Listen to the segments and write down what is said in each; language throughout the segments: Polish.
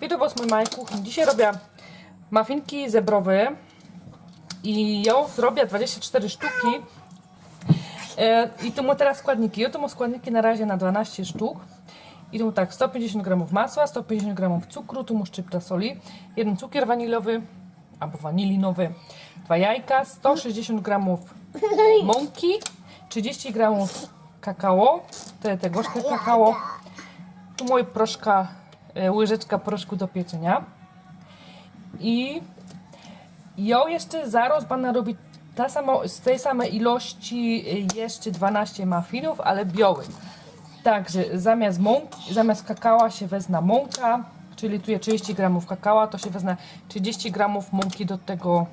Witam małej kuchni. Dzisiaj robię muffinki zebrowe i ją zrobię 24 sztuki. E, I tu mu teraz składniki. Ja tu mu składniki na razie na 12 sztuk. I tu tak 150 g masła, 150 g cukru, tu mu szczypta soli, jeden cukier wanilowy albo wanilinowy, dwa jajka, 160 g mąki, 30 g kakao, te, te gorzkie kakao, tu moje proszka, łyżeczka proszku do pieczenia. I ją jeszcze zaraz będę robić ta samo, z tej samej ilości y, jeszcze 12 muffinów, ale białych. Także zamiast mąki, zamiast kakała się wezna mąka, czyli tu jest 30 gramów kakała, to się wezna 30 gramów mąki do tego,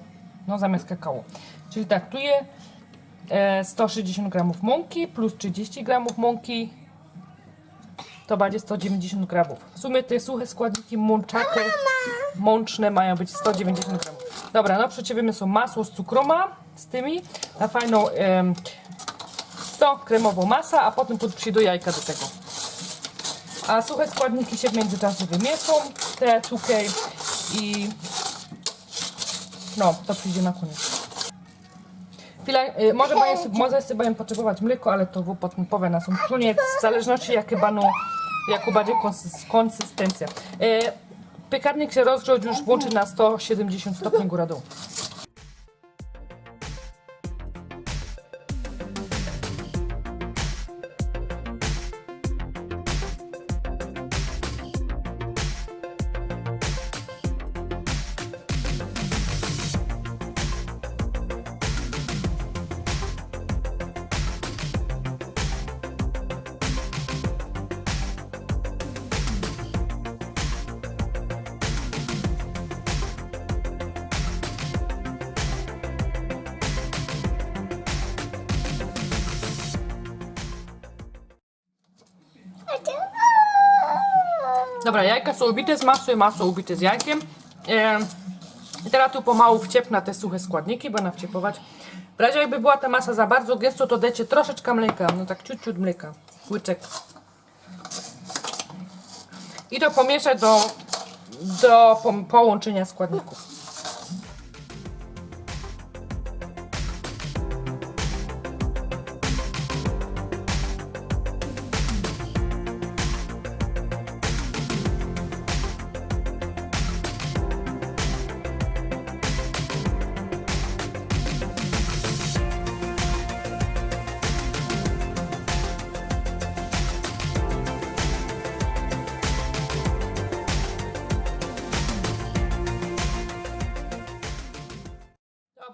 no zamiast kakao. Czyli tak, tu jest e, 160 gramów mąki plus 30 gramów mąki, to będzie 190 gramów. W sumie te suche składniki mączate, mączne mają być 190 gramów. Dobra, no przeciwimy są masło z cukroma, z tymi, na fajną em, to kremową masa, a potem do jajka do tego. A suche składniki się w międzyczasie wymieszą, te cukier i no, to przyjdzie na koniec. Chwilę, y, może, będzie, może sobie będą potrzebować mleko, ale to potem powiem na sam koniec, w zależności jakie będą, jaką będzie konsys- konsystencja. Y, piekarnik się rozgrzał, już włączy na 170 stopni góra dół. Dobra, jajka są ubite z masłem, masło ubite z jajkiem. Teraz tu pomału wciepnę te suche składniki, będę wciepować. W razie jakby była ta masa za bardzo gęsto, to dajcie troszeczkę mleka, no tak ciut, ciut mleka, łyczek. I to pomieszać do, do po, połączenia składników.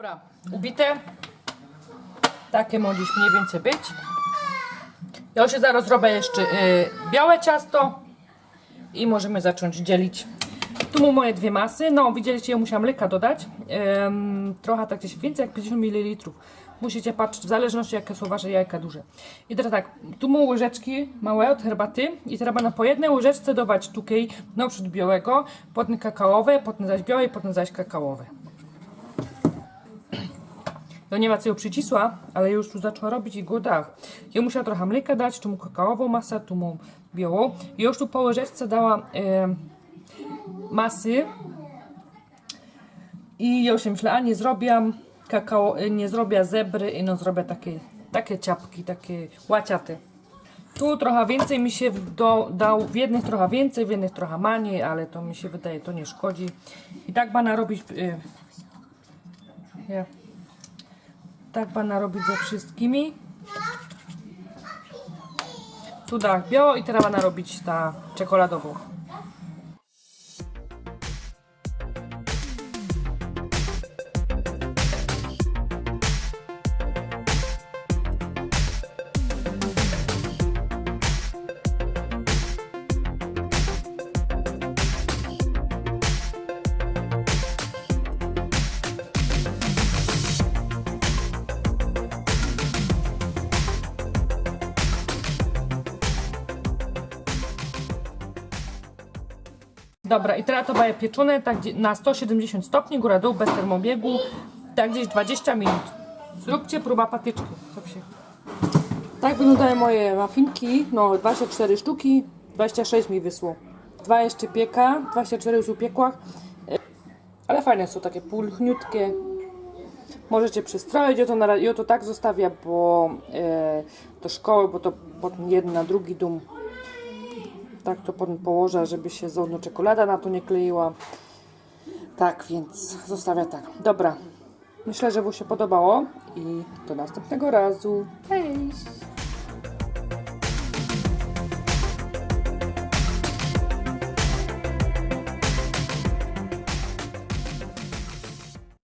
Dobra, ubite. Takie już mniej więcej być. Ja się zaraz robię jeszcze y, białe ciasto i możemy zacząć dzielić. Tu mam moje dwie masy. No, widzieliście, ja musiałam mleka dodać. Ym, trochę tak gdzieś więcej jak 50 ml. Musicie patrzeć, w zależności jakie są wasze jajka duże. I teraz tak, tu mam łyżeczki małe od herbaty i teraz będę po jednej łyżeczce dawać tukiej, no przód białego, potem kakaowe, potem zaś białe i potem zaś kakaowe. No nie ma co ją przycisła, ale już tu zaczęła robić i go dach. Ja musiała trochę mleka dać, tu mu kakaową masę, tu mu białą. I już tu po łyżeczce dała e, masy. I ja już się myślę, a nie zrobię kakao, e, nie zrobię zebry i no zrobię takie, takie ciapki, takie łaciaty. Tu trochę więcej mi się dał, w jednych trochę więcej, w jednych trochę mniej, ale to mi się wydaje, to nie szkodzi. I tak będę robić... E, ja. Tak pana robić ze wszystkimi. Tu dach biało i teraz pana robić ta czekoladową. Dobra, i teraz to będzie pieczone tak na 170 stopni, góra dół, bez termobiegu, tak gdzieś 20 minut. Zróbcie próba patyczki. Co się... Tak wyglądają moje muffinki, no 24 sztuki, 26 mi wysło. Dwa jeszcze pieka, 24 już upiekła. E, Ale fajne są takie pulchniutkie. Możecie przystroić, ja to, na, ja to tak zostawia, bo e, do szkoły, bo to jeden na drugi dum. Tak to położę, żeby się zowno czekolada na to nie kleiła. Tak, więc zostawię tak. Dobra. Myślę, że Wam się podobało i do następnego razu. Cześć!